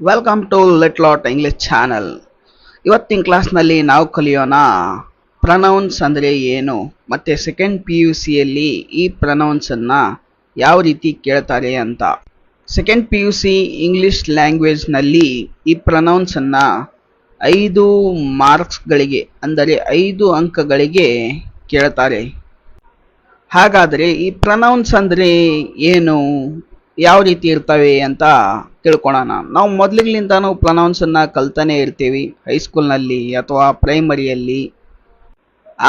Welcome to let lot English channel ಇವತ್ತಿನ ಕ್ಲಾಸ್ನಲ್ಲಿ ನಾವು ಕಲಿಯೋಣ ಪ್ರನೌನ್ಸ್ ಅಂದರೆ ಏನು, ಮತ್ತು ಸೆಕೆಂಡ್ ಪಿ ಯು ಸಿಯಲ್ಲಿ ಈ ಪ್ರನೌನ್ಸನ್ನು ಯಾವ ರೀತಿ ಕೇಳ್ತಾರೆ ಅಂತ. Second P U C English ಲ್ಯಾಂಗ್ವೇಜ್ನಲ್ಲಿ ಈ ಪ್ರನೌನ್ಸನ್ನು ಐದು ಮಾರ್ಕ್ಸ್ಗಳಿಗೆ ಅಂದರೆ ಐದು ಅಂಕಗಳಿಗೆ ಕೇಳ್ತಾರೆ. ಹಾಗಾದರೆ ಈ ಪ್ರನೌನ್ಸ್ ಅಂದರೆ ಏನು, ಯಾವ ರೀತಿ ಇರ್ತವೆ ಅಂತ ತಿಳ್ಕೊಳೋಣ. ನಾವು ಮೊದಲಿಗಿಂತನೂ ಪ್ರನೌನ್ಸನ್ನು ಕಲ್ತಾನೆ ಇರ್ತೀವಿ ಹೈಸ್ಕೂಲ್ನಲ್ಲಿ ಅಥವಾ ಪ್ರೈಮರಿಯಲ್ಲಿ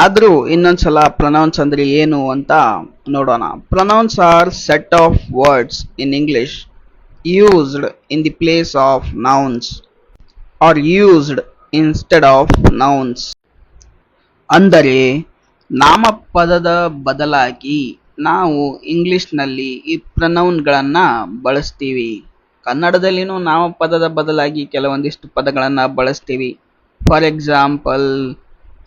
ಆದರೂ ಇನ್ನೊಂದ್ಸಲ ಪ್ರನೌನ್ಸ್ ಅಂದರೆ ಏನು ಅಂತ ನೋಡೋಣ. Pronouns are set of words in English used in the place of nouns are used instead of nouns ಅಂದರೆ ನಾಮಪದದ ಬದಲಾಗಿ ನಾವು ಇಂಗ್ಲಿಷ್ನಲ್ಲಿ ಈ ಪ್ರನೌನ್ಗಳನ್ನು ಬಳಸ್ತೀವಿ. ಕನ್ನಡದಲ್ಲಿನೂ ನಾಮಪದದ ಬದಲಾಗಿ ಕೆಲವೊಂದಿಷ್ಟು ಪದಗಳನ್ನು ಬಳಸ್ತೀವಿ. ಫಾರ್ ಎಕ್ಸಾಂಪಲ್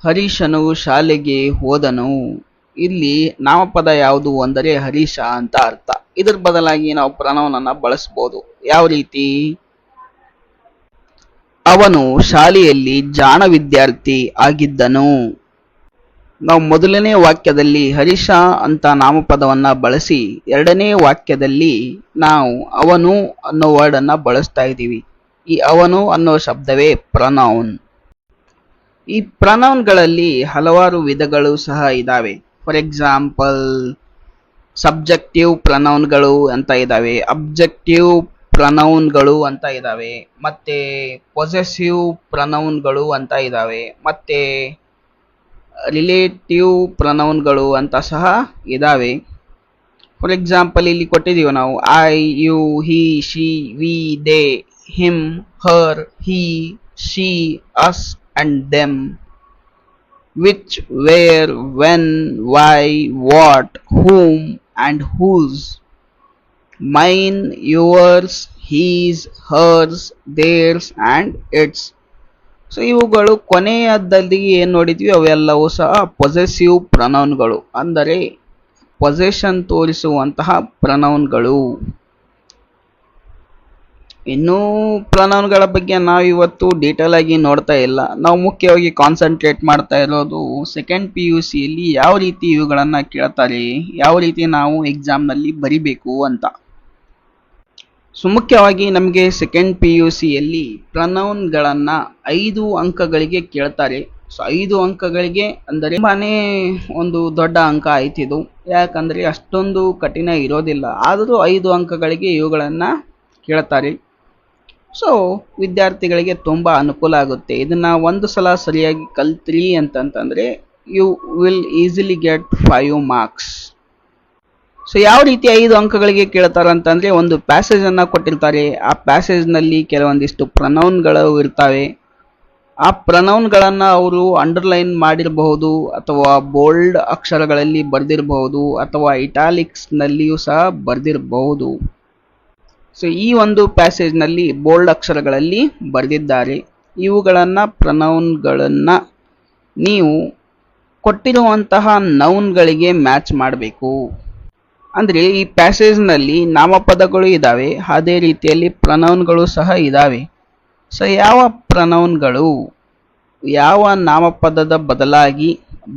ಹರೀಶನು ಶಾಲೆಗೆ ಹೋದನು. ಇಲ್ಲಿ ನಾಮಪದ ಯಾವುದು ಅಂದರೆ ಹರೀಶ ಅಂತ ಅರ್ಥ. ಇದರ ಬದಲಾಗಿ ನಾವು ಪ್ರಣವನನ್ನ ಬಳಸ್ಬೋದು. ಯಾವ ರೀತಿ? ಅವನು ಶಾಲೆಯಲ್ಲಿ ಜಾಣ ವಿದ್ಯಾರ್ಥಿ ಆಗಿದ್ದನು. ನಾವು ಮೊದಲನೇ ವಾಕ್ಯದಲ್ಲಿ ಹರೀಶ ಅಂತ ನಾಮಪದವನ್ನ ಬಳಸಿ ಎರಡನೇ ವಾಕ್ಯದಲ್ಲಿ ನಾವು ಅವನು ಅನ್ನೋ ವರ್ಡ್ ಅನ್ನ ಬಳಸ್ತಾ ಇದ್ದೀವಿ. ಈ ಅವನು ಅನ್ನೋ ಶಬ್ದವೇ ಪ್ರನೌನ್ ಈ ಪ್ರನೌನ್ಗಳಲ್ಲಿ ಹಲವಾರು ವಿಧಗಳು ಸಹ ಇದ್ದಾವೆ ಫಾರ್ ಎಕ್ಸಾಂಪಲ್ ಸಬ್ಜೆಕ್ಟಿವ್ ಪ್ರನೌನ್ಗಳು ಅಂತ ಇದ್ದಾವೆ ಅಬ್ಜೆಕ್ಟಿವ್ ಪ್ರನೌನ್ಗಳು ಅಂತ ಇದ್ದಾವೆ ಮತ್ತೆ ಪೊಸೆಸಿವ್ ಪ್ರನೌನ್ಗಳು ಅಂತ ಇದ್ದಾವೆ ಮತ್ತೆ ರಿಲೇಟಿವ್ ಪ್ರನೌನ್ಗಳು ಅಂತ ಸಹ ಇದ್ದಾವೆ ಫಾರ್ ಎಕ್ಸಾಂಪಲ್ ಇಲ್ಲಿ ಕೊಟ್ಟಿದ್ದೀವಿ ನಾವು I you he she we they him her he she us and them which where when why what whom and whose mine yours his hers theirs and its so ಇವುಗಳು ಕೊನೆಯದಲ್ಲಿ ಏನು ನೋಡಿದ್ವಿ? ಅವೆಲ್ಲವೂ ಸಹ possessive ಪ್ರನೌನ್ಗಳು ಅಂದರೆ ಪೊಸೆಷನ್ ತೋರಿಸುವಂತಹ ಪ್ರನೌನ್ಗಳು ಇನ್ನೂ ಪ್ರನೌನ್ಗಳ ಬಗ್ಗೆ ನಾವು ಇವತ್ತು ಡೀಟೇಲ್ ಆಗಿ ನೋಡ್ತಾ ಇಲ್ಲ. ನಾವು ಮುಖ್ಯವಾಗಿ ಕಾನ್ಸಂಟ್ರೇಟ್ ಮಾಡ್ತಾ ಇರೋದು ಸೆಕೆಂಡ್ ಪಿ ಯು ಸಿಯಲ್ಲಿ ಯಾವ ರೀತಿ ಇವುಗಳನ್ನು ಕೇಳ್ತಾರೆ, ಯಾವ ರೀತಿ ನಾವು ಎಕ್ಸಾಮ್ನಲ್ಲಿ ಬರಿಬೇಕು ಅಂತ. ಸೊ ಮುಖ್ಯವಾಗಿ ನಮಗೆ ಸೆಕೆಂಡ್ ಪಿ ಯು ಸಿಯಲ್ಲಿ ಪ್ರನೌನ್ಗಳನ್ನು ಐದು ಅಂಕಗಳಿಗೆ ಕೇಳ್ತಾರೆ. ಸೊ ಐದು ಅಂಕಗಳಿಗೆ ಅಂದರೆ ತುಂಬಾನೇ ಒಂದು ದೊಡ್ಡ ಅಂಕ ಆಯ್ತಿದು ಯಾಕಂದರೆ ಅಷ್ಟೊಂದು ಕಠಿಣ ಇರೋದಿಲ್ಲ. ಆದರೂ ಐದು ಅಂಕಗಳಿಗೆ ಇವುಗಳನ್ನು ಕೇಳ್ತಾರೆ. ಸೊ ವಿದ್ಯಾರ್ಥಿಗಳಿಗೆ ತುಂಬ ಅನುಕೂಲ ಆಗುತ್ತೆ. ಇದನ್ನು ಒಂದು ಸಲ ಸರಿಯಾಗಿ ಕಲ್ತ್ರಿ ಅಂತಂತಂದರೆ you will easily get five marks so ಯಾವ ರೀತಿ ಐದು ಅಂಕಗಳಿಗೆ ಕೇಳ್ತಾರೆ ಅಂತಂದರೆ ಒಂದು ಪ್ಯಾಸೇಜ್ ಅನ್ನ ಕೊಟ್ಟಿರ್ತಾರೆ. ಆ ಪ್ಯಾಸೇಜ್ನಲ್ಲಿ ಕೆಲವೊಂದಿಷ್ಟು ಪ್ರನೌನ್ಗಳು ಇರ್ತವೆ. ಆ ಪ್ರನೌನ್ಗಳನ್ನು ಅವರು ಅಂಡರ್ಲೈನ್ ಮಾಡಿರಬಹುದು ಅಥವಾ ಬೋಲ್ಡ್ ಅಕ್ಷರಗಳಲ್ಲಿ ಬರೆದಿರಬಹುದು ಅಥವಾ ಇಟಾಲಿಕ್ಸ್ನಲ್ಲಿಯೂ ಸಹ ಬರೆದಿರಬಹುದು. ಸೊ ಈ ಒಂದು ಪ್ಯಾಸೇಜ್ನಲ್ಲಿ ಬೋಲ್ಡ್ ಅಕ್ಷರಗಳಲ್ಲಿ ಬರೆದಿದ್ದಾರೆ. ಇವುಗಳನ್ನು ಪ್ರನೌನ್ಗಳನ್ನು ನೀವು ಕೊಟ್ಟಿರುವಂತಹ ನೌನ್ಗಳಿಗೆ ಮ್ಯಾಚ್ ಮಾಡಬೇಕು. ಅಂದರೆ ಈ ಪ್ಯಾಸೇಜ್ನಲ್ಲಿ ನಾಮಪದಗಳು ಇದ್ದಾವೆ ಅದೇ ರೀತಿಯಲ್ಲಿ ಪ್ರನೌನ್ಗಳು ಸಹ ಇದ್ದಾವೆ ಸೊ ಯಾವ ಪ್ರನೌನ್ಗಳು ಯಾವ ನಾಮಪದದ ಬದಲಾಗಿ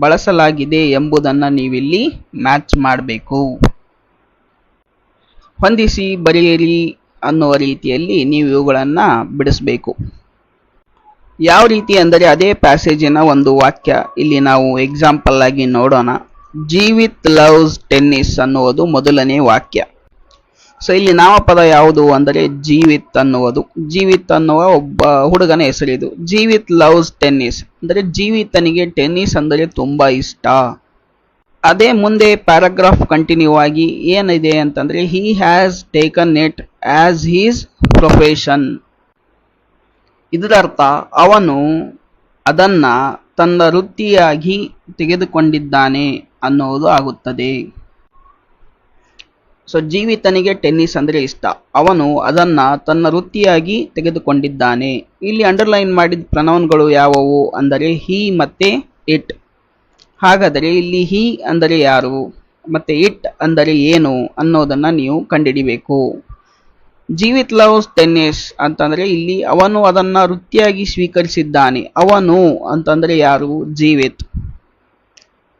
ಬಳಸಲಾಗಿದೆ ಎಂಬುದನ್ನು ನೀವಿಲ್ಲಿ ಮ್ಯಾಚ್ ಮಾಡಬೇಕು. ಹೊಂದಿಸಿ ಬರೆಯಿರಿ ಅನ್ನುವ ರೀತಿಯಲ್ಲಿ ನೀವು ಇವುಗಳನ್ನು ಬಿಡಿಸಬೇಕು. ಯಾವ ರೀತಿ ಅಂದರೆ ಅದೇ ಪ್ಯಾಸೇಜಿನ ಒಂದು ವಾಕ್ಯ, ಇಲ್ಲಿ ನಾವು ಎಕ್ಸಾಂಪಲ್ ಆಗಿ ನೋಡೋಣ. ಜೀವಿತ್ ಲವ್ಸ್ ಟೆನ್ನಿಸ್ ಅನ್ನುವುದು ಮೊದಲನೇ ವಾಕ್ಯ. ಸೊ ಇಲ್ಲಿ ನಾಮಪದ ಯಾವುದು ಅಂದರೆ ಜೀವಿತ್ ಅನ್ನುವುದು. ಜೀವಿತ್ ಅನ್ನುವ ಒಬ್ಬ ಹುಡುಗನ ಹೆಸರಿದು ಜೀವಿತ್ ಲವ್ಸ್ ಟೆನ್ನಿಸ್ ಅಂದರೆ ಜೀವಿತನಿಗೆ ಟೆನ್ನಿಸ್ ಅಂದರೆ ತುಂಬ ಇಷ್ಟ. ಅದೇ ಮುಂದೆ ಪ್ಯಾರಾಗ್ರಾಫ್ ಕಂಟಿನ್ಯೂ ಆಗಿ ಏನಿದೆ ಅಂತಂದರೆ he has taken it as his profession ಇದರರ್ಥ, ಅವನು ಅದನ್ನ ತನ್ನ ವೃತ್ತಿಯಾಗಿ ತೆಗೆದುಕೊಂಡಿದ್ದಾನೆ ಅನ್ನೋದು ಆಗುತ್ತದೆ. ಸೊ ಜೀವಿತನಿಗೆ ಟೆನ್ನಿಸ್ ಅಂದರೆ ಇಷ್ಟ. ಅವನು ಅದನ್ನ ತನ್ನ ವೃತ್ತಿಯಾಗಿ ತೆಗೆದುಕೊಂಡಿದ್ದಾನೆ. ಇಲ್ಲಿ ಅಂಡರ್ಲೈನ್ ಮಾಡಿದ ಪ್ರನೌನ್ಗಳು ಯಾವುವು ಅಂದರೆ ಹಿ ಮತ್ತೆ ಇಟ್. ಹಾಗಾದರೆ ಇಲ್ಲಿ ಹಿ ಅಂದರೆ ಯಾರು? ಮತ್ತೆ ಇಟ್ ಅಂದರೆ ಏನು ಅನ್ನೋದನ್ನು ನೀವು ಕಂಡುಹಿಡಿಬೇಕು. ಜೀವಿತ್ ಲವ್ಸ್ ಟೆನ್ನಿಸ್ ಅಂತಂದ್ರೆ ಇಲ್ಲಿ ಅವನು ಅದನ್ನ ವೃತ್ತಿಯಾಗಿ ಸ್ವೀಕರಿಸಿದ್ದಾನೆ. ಅವನು ಅಂತಂದ್ರೆ ಯಾರು? ಜೀವಿತ್.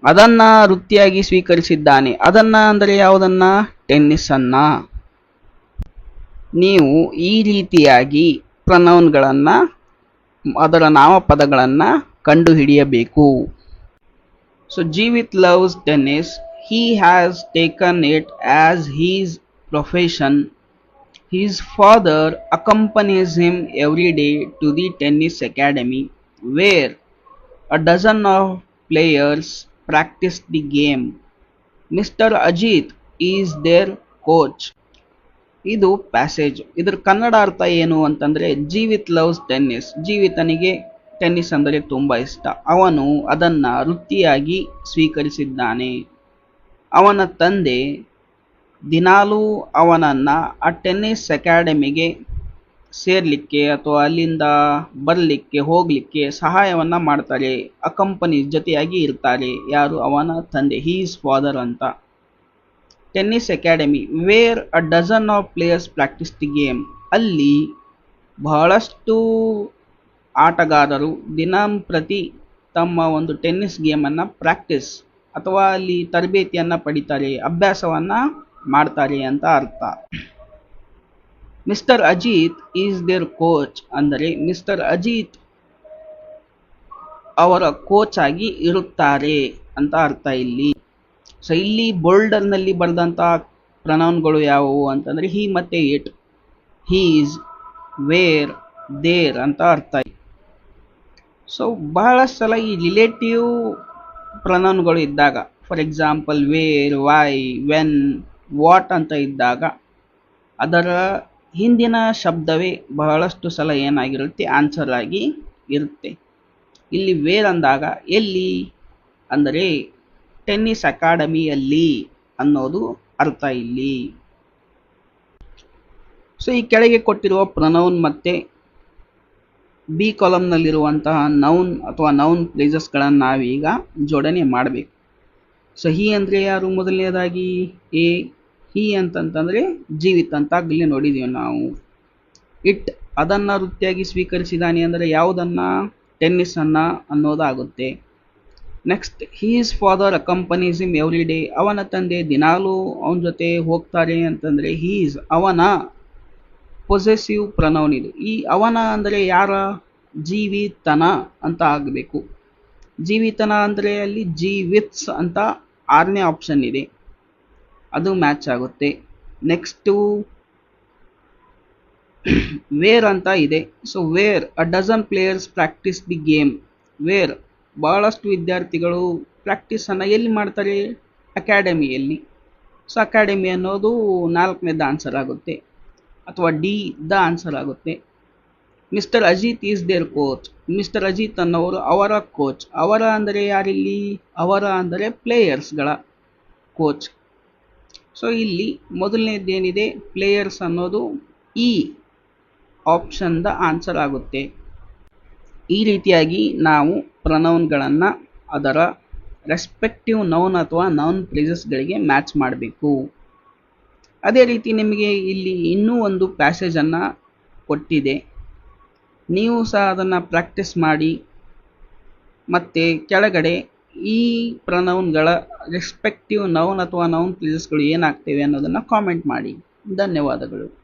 ಅದನ್ನ ವೃತ್ತಿಯಾಗಿ ಸ್ವೀಕರಿಸಿದ್ದಾನೆ. ಅದನ್ನ ಅಂದರೆ ಯಾವುದನ್ನ? ಟೆನ್ನಿಸ್ ಅನ್ನ ನೀವು ಈ ರೀತಿಯಾಗಿ ಪ್ರನೌನ್ಗಳನ್ನ ಅದರ ನಾಮಪದಗಳನ್ನು ಕಂಡುಹಿಡಿಯಬೇಕು. So Jeevith loves tennis he has taken it as his profession. His father accompanies him every day to the tennis academy where a dozen of players practice the game. Mr. Ajit is their coach. ಇದು passage ಇದ್ರ ಕನ್ನಡ ಅರ್ಥ ಏನು ಅಂತಂದರೆ Jeevith loves tennis ಜೀವಿತನಿಗೆ tennis ಅಂದರೆ ತುಂಬ ಇಷ್ಟ ಅವನು ಅದನ್ನು ವೃತ್ತಿಯಾಗಿ ಸ್ವೀಕರಿಸಿದ್ದಾನೆ ಅವನ ತಂದೆ ದಿನಾಲೂ ಅವನನ್ನ ಆ ಟೆನ್ನಿಸ್ ಅಕಾಡೆಮಿಗೆ ಸೇರ್ಲಿಕ್ಕೆ ಅಥವಾ ಅಲ್ಲಿಂದ ಬರಲಿಕ್ಕೆ, ಹೋಗಲಿಕ್ಕೆ ಸಹಾಯವನ್ನ ಮಾಡ್ತಾರೆ. ಕಂಪನಿ ಜೊತೆಯಾಗಿ ಇರ್ತಾರೆ. ಯಾರು? ಅವನ ತಂದೆ. ಹೀಸ್ ಫಾದರ್ ಅಂತ. Tennis academy where a dozen of players practise the game ಅಲ್ಲಿ ಬಹಳಷ್ಟು ಆಟಗಾರರು ದಿನಂಪ್ರತಿ ತಮ್ಮ ಒಂದು ಟೆನ್ನಿಸ್ ಗೇಮನ್ನು ಪ್ರಾಕ್ಟೀಸ್ ಅಥವಾ ಅಲ್ಲಿ ತರಬೇತಿಯನ್ನು ಪಡಿತಾರೆ. ಅಭ್ಯಾಸವನ್ನ ಮಾಡ್ತಾರೆ ಅಂತ ಅರ್ಥ. Mister Ajit is their coach ಅಂದರೆ ಮಿಸ್ಟರ್ ಅಜಿತ್ ಅವರ ಕೋಚ್ ಆಗಿ ಇರುತ್ತಾರೆ ಅಂತ ಅರ್ಥ ಇಲ್ಲಿ. ಸೊ ಇಲ್ಲಿ ಬೋಲ್ಡರ್ನಲ್ಲಿ ನಲ್ಲಿ ಬರೆದಂತ ಪ್ರನೌನ್ಗಳು ಯಾವುವು ಅಂತಂದ್ರೆ ಹಿ ಮತ್ತೆ ಇಟ್. ಹೀಸ್ ವೇರ್ ದೇರ್ ಅಂತ ಅರ್ಥ. ಸೊ ಬಹಳಷ್ಟು ಸಲ ಈ ರಿಲೇಟಿವ್ ಪ್ರನೌನ್ಗಳು ಇದ್ದಾಗ, for example where, why, when what ಅಂತ ಇದ್ದಾಗ ಅದರ ಹಿಂದಿನ ಶಬ್ದವೇ ಬಹಳಷ್ಟು ಸಲ ಏನಾಗಿರುತ್ತೆ? ಆನ್ಸರ್ ಆಗಿ ಇರುತ್ತೆ. ಇಲ್ಲಿ ವೇರ್ ಅಂದಾಗ ಎಲ್ಲಿ? ಅಂದರೆ ಟೆನ್ನಿಸ್ ಅಕಾಡೆಮಿಯಲ್ಲಿ ಅನ್ನೋದು ಅರ್ಥ ಇಲ್ಲಿ. ಸೊ ಈ ಕೆಳಗೆ ಕೊಟ್ಟಿರುವ ಪ್ರನೌನ್ ಮತ್ತೆ ಬಿ ಕಾಲಮ್ನಲ್ಲಿರುವಂತಹ ನೌನ್ ಅಥವಾ ನೌನ್ ಪ್ಲೇಸಸ್ಗಳನ್ನು ನಾವೀಗ ಜೋಡಣೆ ಮಾಡಬೇಕು. ಸೊ ಅಂದರೆ ಯಾರು? ಮೊದಲನೇದಾಗಿ ಎ ಹಿ ಅಂತಂತಂದರೆ ಜೀವಿತ ಅಂತ ಆಗಲೇ ನೋಡಿದ್ದೀವಿ ನಾವು. ಇಟ್ ಅದನ್ನು ವೃತ್ತಿಯಾಗಿ ಸ್ವೀಕರಿಸಿದಾನೆ ಅಂದರೆ ಯಾವುದನ್ನು? ಟೆನ್ನಿಸನ್ನು ಅನ್ನೋದಾಗುತ್ತೆ. Next his father accompanies him every day ಅವನ ತಂದೆ ದಿನಾಲೂ ಅವನ ಜೊತೆ ಹೋಗ್ತಾರೆ ಅಂತಂದರೆ ಹೀಸ್ ಅವನ ಪೊಸೆಸಿವ್ ಪ್ರನೌನ್ ಇದು. ಈ ಅವನ ಅಂದರೆ ಯಾರ? ಜೀವಿತನ ಅಂತ ಆಗಬೇಕು. ಜೀವಿತನ ಅಂದರೆ ಅಲ್ಲಿ ಜೀವಿತ್ಸ್ ಅಂತ ಆರನೇ ಆಪ್ಷನ್ ಇದೆ. ಅದು ಮ್ಯಾಚ್ ಆಗುತ್ತೆ. ನೆಕ್ಸ್ಟು ವೇರ್ ಅಂತ ಇದೆ. So where a dozen players practise the game where ಭಾಳಷ್ಟು ವಿದ್ಯಾರ್ಥಿಗಳು ಪ್ರಾಕ್ಟೀಸನ್ನು ಎಲ್ಲಿ ಮಾಡ್ತಾರೆ? ಅಕಾಡೆಮಿಯಲ್ಲಿ ಸೊ ಅಕಾಡೆಮಿ ಅನ್ನೋದು ನಾಲ್ಕನೇದ ಆನ್ಸರ್ ಆಗುತ್ತೆ. ಅಥವಾ ಡಿ ದ ಆನ್ಸರ್ ಆಗುತ್ತೆ. Mister Ajit is their coach mister Ajit ಅನ್ನೋರು ಅವರ ಕೋಚ್ ಅವರ ಅಂದರೆ ಯಾರಿಲ್ಲಿ? ಅವರ ಅಂದರೆ ಪ್ಲೇಯರ್ಸ್ಗಳ ಕೋಚ್ ಸೊ ಇಲ್ಲಿ ಮೊದಲನೇದೇನಿದೆ? ಪ್ಲೇಯರ್ಸ್ ಅನ್ನೋದು ಈ ಆಪ್ಷನ್ದ ಆನ್ಸರ್ ಆಗುತ್ತೆ. ಈ ರೀತಿಯಾಗಿ ನಾವು ಪ್ರನೌನ್ಗಳನ್ನು ಅದರ ರೆಸ್ಪೆಕ್ಟಿವ್ ನೌನ್ ಅಥವಾ ನೌನ್ ಪ್ಲೇಸಸ್ಗಳಿಗೆ ಮ್ಯಾಚ್ ಮಾಡಬೇಕು. ಅದೇ ರೀತಿ ನಿಮಗೆ ಇಲ್ಲಿ ಇನ್ನೂ ಒಂದು ಪ್ಯಾಸೇಜನ್ನು ಕೊಟ್ಟಿದೆ. ನೀವು ಸಹ ಅದನ್ನು ಪ್ರಾಕ್ಟೀಸ್ ಮಾಡಿ. ಮತ್ತು ಕೆಳಗಡೆ ಈ ಪ್ರನೌನ್ಗಳ ರೆಸ್ಪೆಕ್ಟಿವ್ ನೌನ್ ಅಥವಾ ನೌನ್ ಪ್ಲೇಸಸ್ಗಳು ಏನಾಗ್ತವೆ ಅನ್ನೋದನ್ನು ಕಾಮೆಂಟ್ ಮಾಡಿ. ಧನ್ಯವಾದಗಳು.